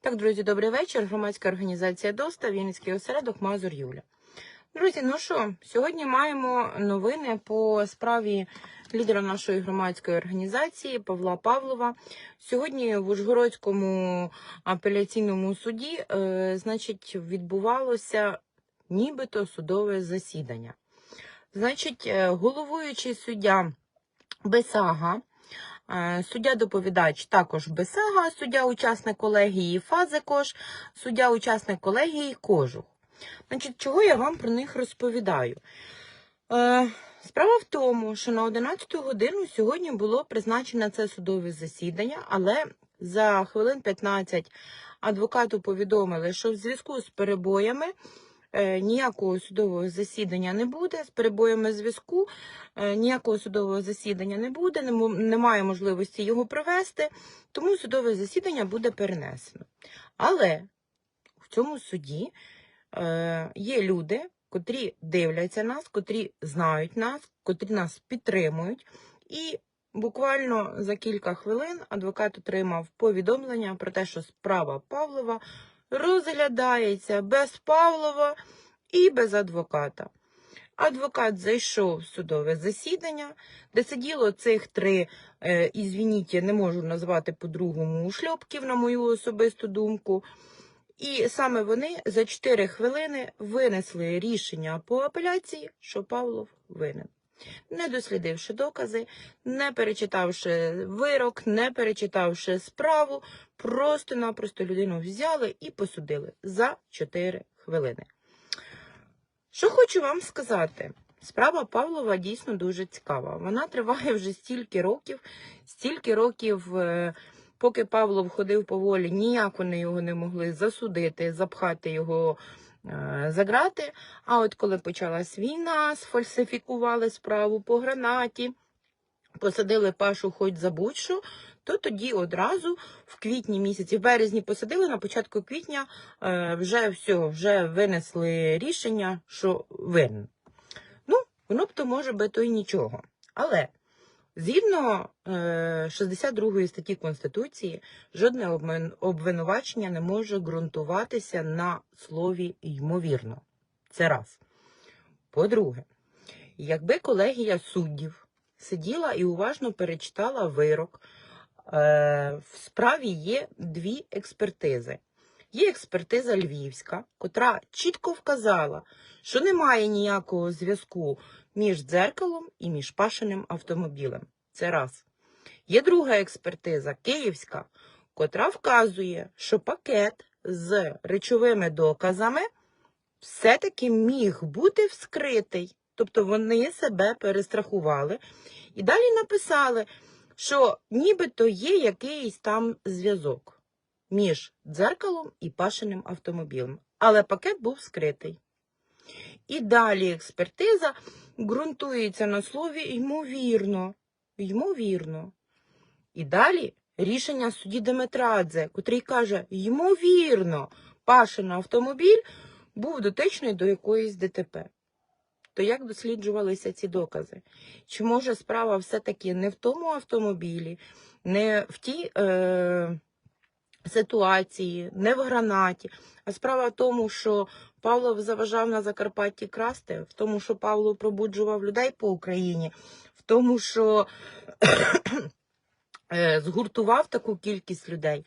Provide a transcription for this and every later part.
Так, друзі, добрий вечір. Громадська організація ДОСТА, Вінницький осередок Мазур Юля. Друзі, ну що, сьогодні маємо новини по справі лідера нашої громадської організації Павла Павлова. Сьогодні в Ужгородському апеляційному суді, е, значить, відбувалося нібито судове засідання. Значить, е, головуючий суддя Бесага. Е, Суддя-доповідач також Бесага, суддя-учасник колегії Фазикош, суддя-учасник колегії Кожух. Значить, чого я вам про них розповідаю? Е, справа в тому, що на 11 годину сьогодні було призначене це судове засідання, але за хвилин 15 адвокату повідомили, що в зв'язку з перебоями ніякого судового засідання не буде. З перебоями зв'язку е, ніякого судового засідання не буде, немає можливості його провести, тому судове засідання буде перенесено. Але в цьому суді е, є люди, котрі дивляться нас, котрі знають нас, котрі нас підтримують. І буквально за кілька хвилин адвокат отримав повідомлення про те, що справа Павлова розглядається без Павлова і без адвоката. Адвокат зайшов в судове засідання, де сиділо цих три, е, ізвініть, не можу назвати по-другому шльопків, на мою особисту думку. І саме вони за 4 хвилини винесли рішення по апеляції, що Павлов винен. Не дослідивши докази, не перечитавши вирок, не перечитавши справу, просто-напросто людину взяли і посудили за 4 хвилини. Що хочу вам сказати? Справа Павлова дійсно дуже цікава. Вона триває вже стільки років, стільки років, е, поки Павлов ходив по волі, ніяк вони його не могли засудити, запхати його за грати. А от коли почалась війна, сфальсифікували справу по гранаті, посадили Пашу хоч за будь-що, то тоді одразу в квітні місяці, в березні посадили, на початку квітня е, вже все, вже винесли рішення, що винен. Ну, воно б то може би то й нічого. Але згідно е, 62 статті Конституції, жодне обвинувачення не може ґрунтуватися на слові ймовірно. Це раз. По-друге, якби колегія суддів сиділа і уважно перечитала вирок, е, в справі є дві експертизи. Є експертиза львівська, котра чітко вказала, що немає ніякого зв'язку між дзеркалом і між пашеним автомобілем. Це раз. Є друга експертиза київська, котра вказує, що пакет з речовими доказами все-таки міг бути вскритий. Тобто вони себе перестрахували. І далі написали, що нібито є якийсь там зв'язок між дзеркалом і пашеним автомобілем. Але пакет був скритий. І далі експертиза ґрунтується на слові ймовірно. Ймовірно. І далі рішення судді Деметрадзе, котрий каже, ймовірно, пашин автомобіль був дотичний до якоїсь ДТП. То як досліджувалися ці докази? Чи може справа все-таки не в тому автомобілі, не в тій е, ситуації, не в гранаті, а справа в тому, що Павлов заважав на Закарпатті красти, в тому, що Павло пробуджував людей по Україні, в тому, що е, згуртував таку кількість людей.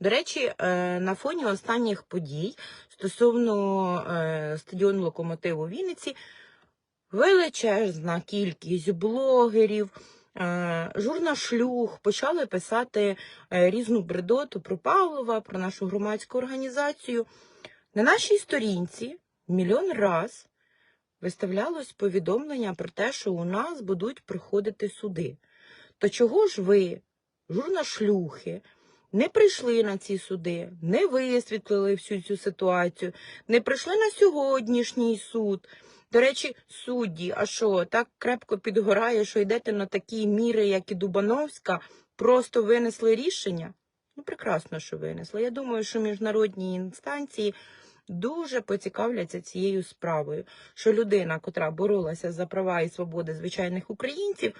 До речі, е, на фоні останніх подій стосовно е, стадіону Локомотив у Вінниці величезна кількість блогерів, е, журнашлюг почали писати е, різну бредоту про Павлова, про нашу громадську організацію. На нашій сторінці мільйон раз виставлялось повідомлення про те, що у нас будуть проходити суди. То чого ж ви, журнашлюхи, не прийшли на ці суди, не висвітлили всю цю ситуацію, не прийшли на сьогоднішній суд. До речі, судді, а що, так крепко підгорає, що йдете на такі міри, як і Дубановська, просто винесли рішення? Ну, прекрасно, що винесли. Я думаю, що міжнародні інстанції дуже поцікавляться цією справою, що людина, котра боролася за права і свободи звичайних українців,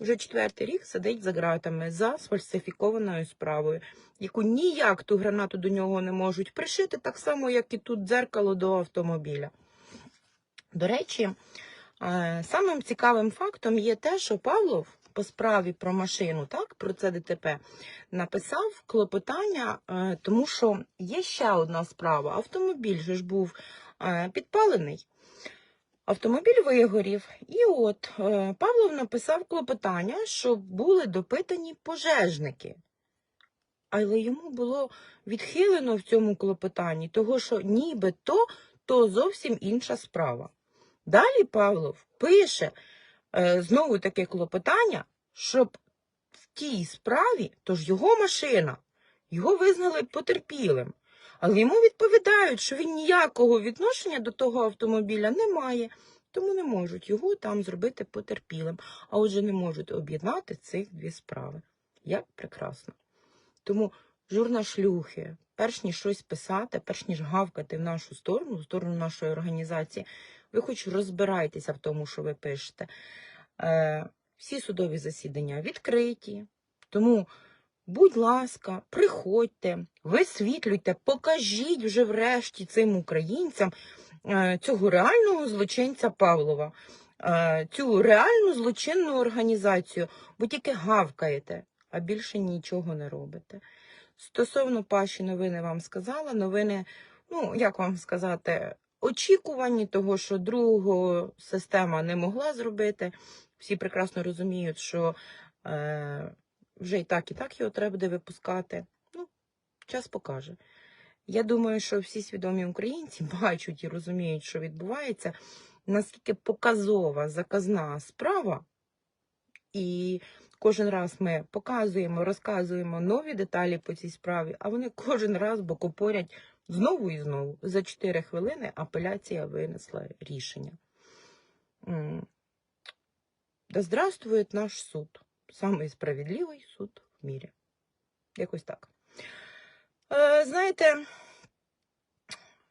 вже четвертий рік сидить за ґратами за сфальсифікованою справою, яку ніяк ту гранату до нього не можуть пришити, так само, як і тут дзеркало до автомобіля. До речі, е, самим цікавим фактом є те, що Павлов по справі про машину, так, про це ДТП, написав клопотання, е, тому що є ще одна справа. Автомобіль же ж був е, підпалений. Автомобіль вигорів, і от Павлов написав клопотання, щоб були допитані пожежники. Але йому було відхилено в цьому клопотанні, того що нібито то зовсім інша справа. Далі Павлов пише е, знову таке клопотання, щоб в тій справі, тож його машина, його визнали потерпілим. Але йому відповідають, що він ніякого відношення до того автомобіля не має, тому не можуть його там зробити потерпілим, а отже не можуть об'єднати цих дві справи. Як прекрасно. Тому журна шлюхи, перш ніж щось писати, перш ніж гавкати в нашу сторону, в сторону нашої організації, ви хоч розбирайтеся в тому, що ви пишете. Е, всі судові засідання відкриті, тому, будь ласка, приходьте, висвітлюйте, покажіть вже врешті цим українцям е, цього реального злочинця Павлова, е, цю реальну злочинну організацію, бо тільки гавкаєте, а більше нічого не робите. Стосовно Паші новини вам сказала. Новини, ну, як вам сказати, очікувані того, що другого система не могла зробити. Всі прекрасно розуміють, що е, вже і так, і так його треба буде випускати. Ну, час покаже. Я думаю, що всі свідомі українці бачать і розуміють, що відбувається, наскільки показова заказна справа, і кожен раз ми показуємо, розказуємо нові деталі по цій справі, а вони кожен раз бокопорять знову і знову. За 4 хвилини апеляція винесла рішення. Да здравствует наш суд. Самий справедливий суд в мірі. Якось так. Е, знаєте,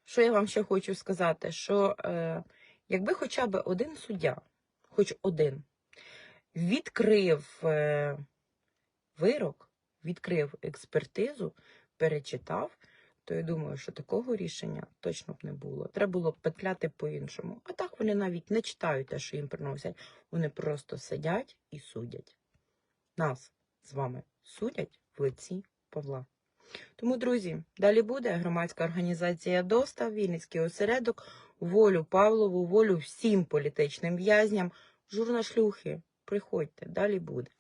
що я вам ще хочу сказати? Що е, якби хоча б один суддя, хоч один, відкрив е, вирок, відкрив експертизу, перечитав, то я думаю, що такого рішення точно б не було. Треба було б петляти по-іншому. А так вони навіть не читають те, що їм приносять. Вони просто сидять і судять. Нас з вами судять в лиці Павла. Тому, друзі, далі буде громадська організація ДОСТА, Вінницький осередок, волю Павлову, волю всім політичним в'язням, журна шлюхи. Приходьте, далі буде.